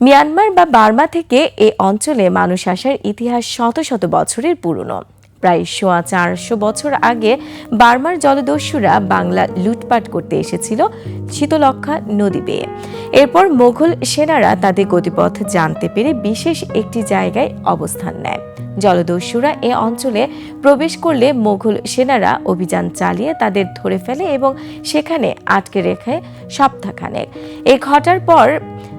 Myanmar বা Burma থেকে এ অঞ্চলে মানুষ আসার ইতিহাস শত শত বছরের পুরনো। প্রায় সোয়া চারশো বছর আগে বার্মার জলদস্যুরা বাংলা লুটপাট করতে এসেছিল শীতলক্ষা নদী বেয়ে এরপর মোঘল সেনারা তাদের গতিপথ জানতে পেরে বিশেষ একটি জায়গায় অবস্থান নেয়। জলদস্যুরা এ অঞ্চলে প্রবেশ করলে মোঘল সেনারা অভিযান চালিয়ে তাদের ধরে ফেলে এবং সেখানে আটকে রেখে সপ্তাহখানেক। এ ঘটার পর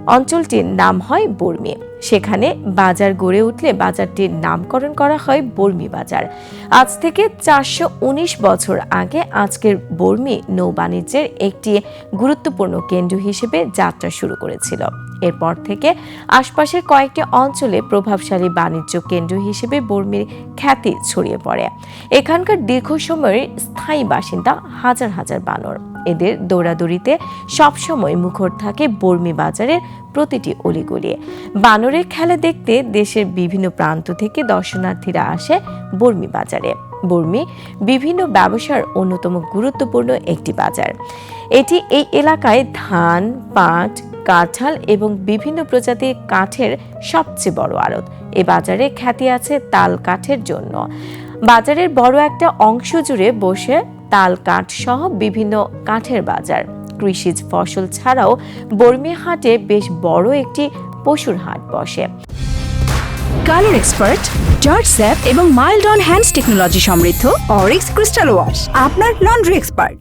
অঞ্চলটির নাম হয় বর্মি। সেখানে বাজার গড়ে উঠলে বাজারটির নামকরণ করা হয় বর্মি বাজার। আজ থেকে চারশো উনিশ বছর আগে আজকের বর্মি নৌবাণিজ্যের একটি গুরুত্বপূর্ণ কেন্দ্র হিসেবে যাত্রা শুরু করেছিল। এরপর থেকে আশপাশের কয়েকটি অঞ্চলে প্রভাবশালী বাণিজ্য কেন্দ্র হিসেবে বর্মির খ্যাতি ছড়িয়ে পড়ে। এখানকার দীর্ঘ সময়ের স্থায়ী বাসিন্দা হাজার হাজার বানর। এদের দৌড়াদৌড়িতে সবসময় মুখর থাকে বর্মি বাজারের প্রতিটি অলিগলি বানরের খেলা দেখতে দেশের বিভিন্ন প্রান্ত থেকে দর্শনার্থীরা আসে বর্মি বাজারে। বর্মি বিভিন্ন ব্যবসার অন্যতম গুরুত্বপূর্ণ একটি বাজার। এটি এই এলাকায় ধান, পাট, কাঁঠাল এবং বিভিন্ন প্রজাতির কাঠের সবচেয়ে বড় আড়ত। এ বাজারে খ্যাতি আছে তাল কাঠের জন্য। বাজারের বড় একটা অংশ জুড়ে বসে তাল কাঠ সহ বিভিন্ন কাঠের বাজার। কৃষিজ ফসল ছাড়াও বর্মি হাটে বেশ বড় একটি পশুর হাট বসে। কালার এক্সপার্ট জর্জ স্যাপ এবং মাইল্ড অন হ্যান্ডস টেকনোলজি সমৃদ্ধ অরিক্স ক্রিস্টাল ওয়াশ আপনার লন্ড্রি এক্সপার্ট।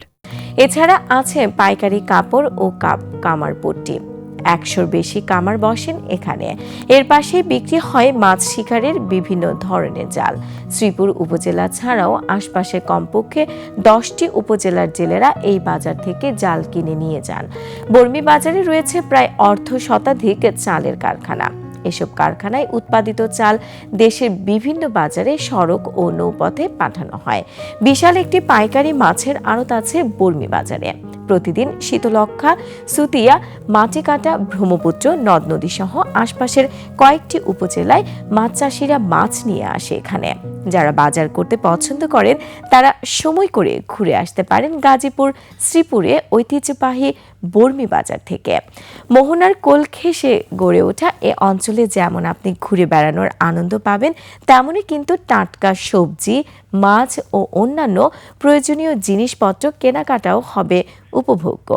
এছাড়া আছে পাইকারি কাপড় ও কাপ কামার পট্টি। একশোর বেশি কামার বসেন এখানে। এর পাশে বিক্রি হয় মাছ শিকারের বিভিন্ন ধরনের জাল। শ্রীপুর উপজেলা ছাড়াও আশপাশে কমপক্ষে দশটি উপজেলার জেলেরা এই বাজার থেকে জাল কিনে নিয়ে যান। বর্মি বাজারে রয়েছে প্রায় অর্ধ শতাধিক চালের কারখানা। এসব কারখানায় উৎপাদিত চাল দেশের বিভিন্ন বাজারে সড়ক ও নৌপথে পাঠানো হয়। বিশাল একটি পাইকারি মাছের আড়ত আছে বর্মি বাজারে। প্রতিদিন শীতলক্ষা সুতিয়া, মাটিকাটা, ব্রহ্মপুত্র, নদ নদী সহ আশপাশের কয়েকটি উপজেলায় মাছ চাষিরা মাছ নিয়ে আসে এখানে। যারা বাজার করতে পছন্দ করেন, তারা সময় করে ঘুরে আসতে পারেন গাজীপুর শ্রীপুরে ঐতিহ্যবাহী বর্মি বাজার থেকে। মোহনার কোল ঘেঁষে গড়ে ওঠা এ অঞ্চলে যেমন আপনি ঘুরে বেড়ানোর আনন্দ পাবেন, তেমনই কিন্তু টাটকা সবজি, মাছ ও অন্যান্য প্রয়োজনীয় জিনিসপত্র কেনাকাটাও হবে উপভোগ্য।